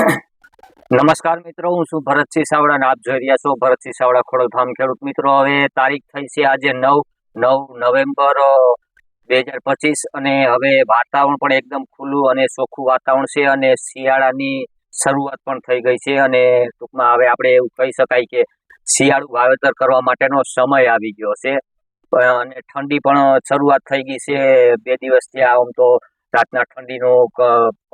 નમસ્કાર મિત્રો, હું છું ભરતસિંહ સાવડા આપ જોઈ રહ્યા છો ભરતસિંહ સાવડા ખોડલ ફાર્મ ખેડૂત મિત્રો. હવે તારીખ થઈ છે આજે નવ નવ નવેમ્બર બે હજાર પચીસ અને હવે વાતાવરણ પણ એકદમ ખુલ્લું અને ચોખ્ખું વાતાવરણ છે અને શિયાળાની શરૂઆત પણ થઈ ગઈ છે અને ટૂંકમાં હવે આપણે એવું કહી શકાય કે શિયાળુ વાવેતર કરવા માટેનો સમય આવી ગયો છે. અને ઠંડી પણ શરૂઆત થઈ ગઈ છે બે દિવસથી. આમ તો રાતના ઠંડીનો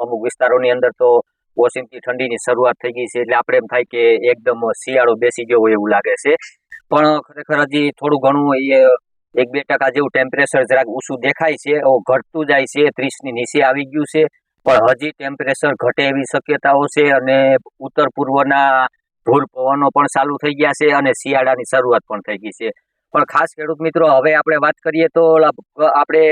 અમુક વિસ્તારોની અંદર તો ઓચિંતી ઠંડીની શરૂઆત થઈ ગઈ છે એટલે આપણે એમ થાય કે એકદમ શિયાળો બેસી ગયો હોય એવું લાગે છે. પણ ખરેખર હજી થોડું ઘણું એ એક બે ટકા જેવું ટેમ્પરેચર જરાક ઊંચું દેખાય છે. ઘટતું જાય છે. ત્રીસની નીચે આવી ગયું છે. પણ હજી ટેમ્પરેચર ઘટે એવી શક્યતાઓ છે અને ઉત્તર પૂર્વના ધૂળ પવનો પણ ચાલુ થઈ ગયા છે અને શિયાળાની શરૂઆત પણ થઈ ગઈ છે. પણ ખાસ ખેડૂત મિત્રો, હવે આપણે વાત કરીએ તો આપણે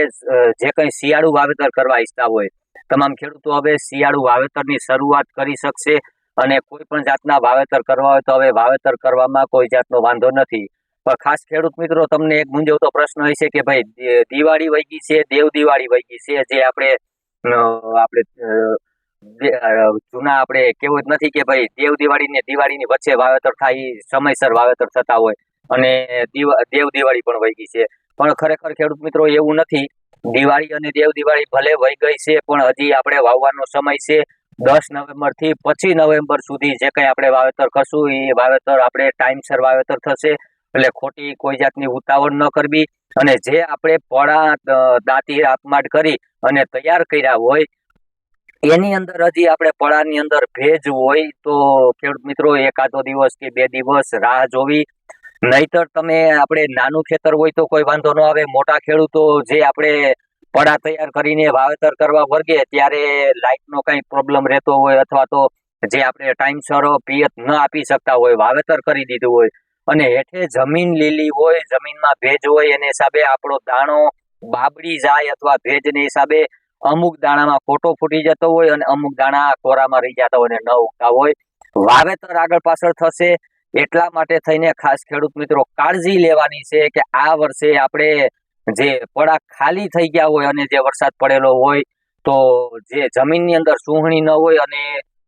જે કંઈ શિયાળુ વાવેતર કરવા ઈચ્છતા હોય તમામ ખેડૂતો હવે શિયાળુ વાવેતરની શરૂઆત કરી શકશે અને કોઈ પણ જાતના વાવેતર કરવા હોય તો હવે વાવેતર કરવામાં કોઈ જાતનો વાંધો નથી. પણ ખાસ ખેડૂત મિત્રો, તમને એક મૂંઝવતો પ્રશ્ન હોય છે કે ભાઈ દિવાળી વહી છે, દેવ દિવાળી વહી છે, જે આપણે આપણે જૂના આપણે કહેવત નથી કે ભાઈ, દેવ દિવાળી ને દિવાળીની વચ્ચે વાવેતર થાય સમયસર વાવેતર થતા હોય અને દેવ દિવાળી પણ વહી ગઈ છે. પણ ખરેખર ખેડૂત મિત્રો એવું નથી. દિવાળી અને દેવ દિવાળી ભલે વહી ગઈ છે, પણ હજી આપણે વાવવાનો સમય છે. દસ નવેમ્બરથી પચીસ નવેમ્બર સુધી જે કંઈ આપણે વાવેતર કરશું, એ વાવેતર આપણે ટાઈમસર વાવેતર થશે. એટલે ખોટી કોઈ જાતની ઉતાવળ ન કરવી. અને જે આપણે પડા દાંતી આપમાટ કરી અને તૈયાર કર્યા હોય, એની અંદર હજી આપણે પડાની અંદર ભેજ હોય તો ખેડૂત મિત્રો એકાદો દિવસ કે બે દિવસ રાહ જોવી. નહીતર તમે આપણે નાનું ખેતર હોય તો કોઈ વાંધો ન આવે. મોટા ખેડૂતો જે આપણે પડા તૈયાર કરીને વાવેતર કરવા વર્ગે ત્યારે લાઇટનો કંઈ પ્રોબ્લેમ રહેતો હોય અથવા તો જે આપણે ટાઈમસર પિયત ન આપી શકતા હોય, વાવેતર કરી દીધું હોય અને હેઠે જમીન લીલી હોય, જમીનમાં ભેજ હોય એને હિસાબે આપણો દાણો બાબડી જાય અથવા ભેજને હિસાબે અમુક દાણામાં ખોટો ફૂટી જતો હોય અને અમુક દાણા કોરામાં રહી જતા હોય અને ન ઉગતા હોય. વાવેતર આગળ પાછળ થશે એટલા માટે થઈને ખાસ ખેડૂત મિત્રો કાળજી લેવાની છે કે આ વર્ષે આપણે જે પડા ખાલી થઈ ગયા હોય અને જે વરસાદ પડેલો હોય તો જે જમીનની અંદર સુહણી ન હોય અને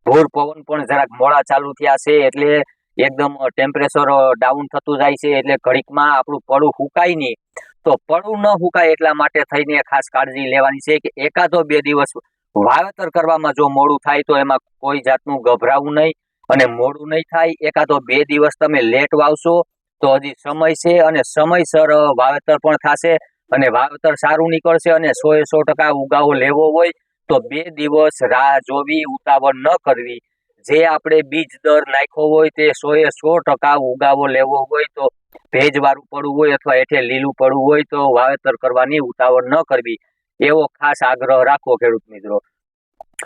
ભૂર પવન પણ જરાક મોડા ચાલુ થયા છે એટલે એકદમ ટેમ્પરેચર ડાઉન થતું જાય છે એટલે ઘડીકમાં આપણું પડું હુકાય નહીં. તો પડું ન હુકાય એટલા માટે થઈને ખાસ કાળજી લેવાની છે કે એકાદો બે દિવસ વાવેતર કરવામાં જો મોડું થાય તો એમાં કોઈ જાતનું ગભરાવું નહીં. અને મોડું નહીં થાય, એકાદો બે દિવસ તમે લેટ વાવશો, તો હજી સમય છે અને સમયસર વાવેતર પણ થશે અને વાવેતર સારું નીકળશે અને સો એ સો ટકા ઉગાવો લેવો હોય, તો બે દિવસ રાહ જોવી, ઉતાવળ ન કરવી. જે આપણે બીજ દર નાખ્યો હોય, તે સો એ સો ટકા ઉગાવો લેવો હોય, તો ભેજવાળું પડવું હોય અથવા એઠે લીલું પડવું હોય, તો વાવેતર કરવાની ઉતાવળ ન કરવી. એવો ખાસ આગ્રહ રાખવો ખેડૂત મિત્રો.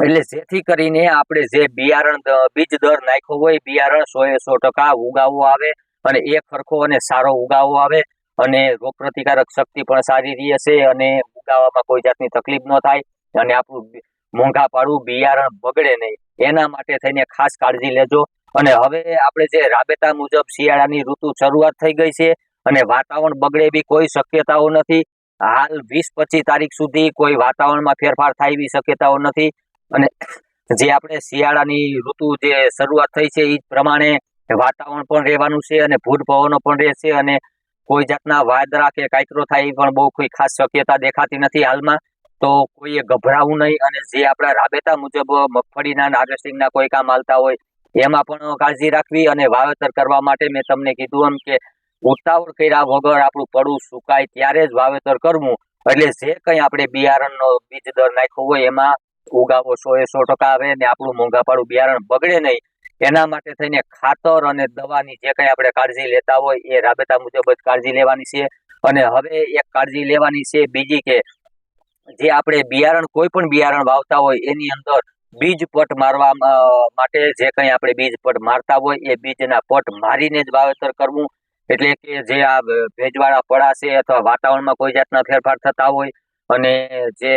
એટલે જેથી કરીને આપણે જે બિયારણ બીજ દર નાખ્યો હોય બિયારણ સો એ સો ટકા ઉગાવો આવે અને એ ખરખો અને સારો ઉગાવો આવે અને રોગ પ્રતિકારક શક્તિ પણ સારી રહે છે અને ઉગાવામાં કોઈ જાતની તકલીફ ન થાય અને આપણું મોંઘા પાડવું બિયારણ બગડે નહીં. એના માટે થઈને ખાસ કાળજી લેજો. અને હવે આપણે જે રાબેતા મુજબ શિયાળાની ઋતુ શરૂઆત થઈ ગઈ છે અને વાતાવરણ બગડે એવી કોઈ શક્યતાઓ નથી. હાલ વીસ પચીસ તારીખ સુધી કોઈ વાતાવરણમાં ફેરફાર થાય એવી શક્યતાઓ નથી. અને જે આપણે શિયાળાની ઋતુ જે શરૂઆત થઈ છે એ જ પ્રમાણે વાતાવરણ પણ રહેવાનું છે અને ભૂત પવનો પણ રહેશે અને કોઈ જાતના વાદરા કે કાંકરો થાય એ પણ બહુ કોઈ ખાસ શક્યતા દેખાતી નથી હાલમાં. તો કોઈએ ગભરાવું નહીં અને જે આપણા રાબેતા મુજબ મગફળીના હાર્વેસ્ટિંગના કોઈ કામ હાલતા હોય, એમાં પણ કાળજી રાખવી અને વાવેતર કરવા માટે મેં તમને કીધું એમ કે ઉતાવળ કર્યા વગર આપણું પડું સુકાય ત્યારે જ વાવેતર કરવું. એટલે જે કંઈ આપણે બિયારણનો બીજ દર નાખ્યો હોય એમાં ઉગાવો સો એ સો ટકા આવે ને આપણું મોંઘાપાડું બિયારણ બગડે નહીં. એના માટે થઈને ખાતર અને દવાની જે કંઈ આપણે કાળજી લેતા હોય એ રાબેતા મુજબ જ કાળજી લેવાની છે. અને હવે એક કાળજી લેવાની છે બીજી કે જે આપણે બિયારણ કોઈ પણ બિયારણ વાવતા હોય એની અંદર બીજ પટ મારવા માટે જે કંઈ આપણે બીજ પટ મારતા હોય એ બીજના પટ મારીને જ વાવેતર કરવું. એટલે કે જે આ ભેજવાળા પડા છે અથવા વાતાવરણમાં કોઈ જાતના ફેરફાર થતા હોય અને જે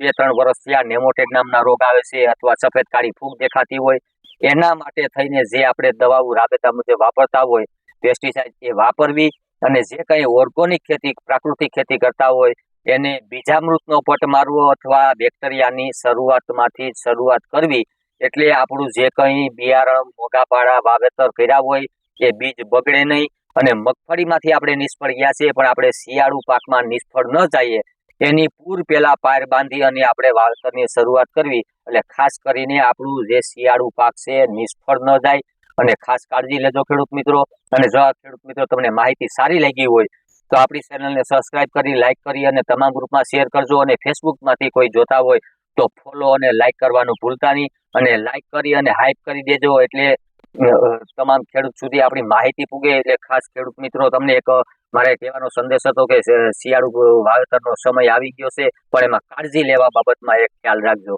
બે, ત્રણ વર્ષ થયા નેમોટેડ નામના રોગ આવે છે અથવા સફેદ કાળી ફૂગ દેખાતી હોય, એના માટે થઈને જે આપણે દવાઓ રાબેતા મુજબ વાપરતા હોય પેસ્ટિસાઇડ એ વાપરવી અને જે કંઈ ઓર્ગોનિક ખેતી, પ્રાકૃતિક ખેતી કરતા હોય, એને બીજામૃતનો પટ મારવો અથવા બેક્ટેરિયાની શરૂઆતમાંથી શરૂઆત કરવી, એટલે આપણું જે કંઈ બિયારણ મોગાપાડા વાવેતર કર્યા હોય, એ બીજ બગડે નહીં. અને મગફળીમાંથી આપણે નિષ્ફળ ગયા છીએ, પણ આપણે શિયાળુ પાકમાં નિષ્ફળ ન જઈએ. એની પૂર પહેલા પાર બાંધી અને આપણે વાવેતરની શરૂઆત કરવી. એટલે ખાસ કરીને આપણું જે શિયાળુ પાક છે, નિષ્ફળ ન જાય. અને ખાસ કાળજી લેજો ખેડૂત મિત્રો. અને જો ખેડૂત મિત્રો તમને માહિતી સારી લાગી હોય, તો આપણી ચેનલને સબસ્ક્રાઇબ કરી લાઇક કરી અને તમામ ગ્રુપમાં શેર કરજો. અને ફેસબુકમાંથી કોઈ જોતા હોય, તો ફોલો અને લાઇક કરવાનું ભૂલતા નહીં. અને લાઇક કરી અને હાઇપ કરી દેજો. એટલે તમામ ખેડૂત સુધી આપણી માહિતી પૂગે એટલે ખાસ ખેડૂત મિત્રો, તમને એક મારે કહેવાનો સંદેશ હતો કે શિયાળુ વાવેતરનો સમય આવી ગયો છે, પણ એમાં કાળજી લેવા બાબતમાં એક ખ્યાલ રાખજો.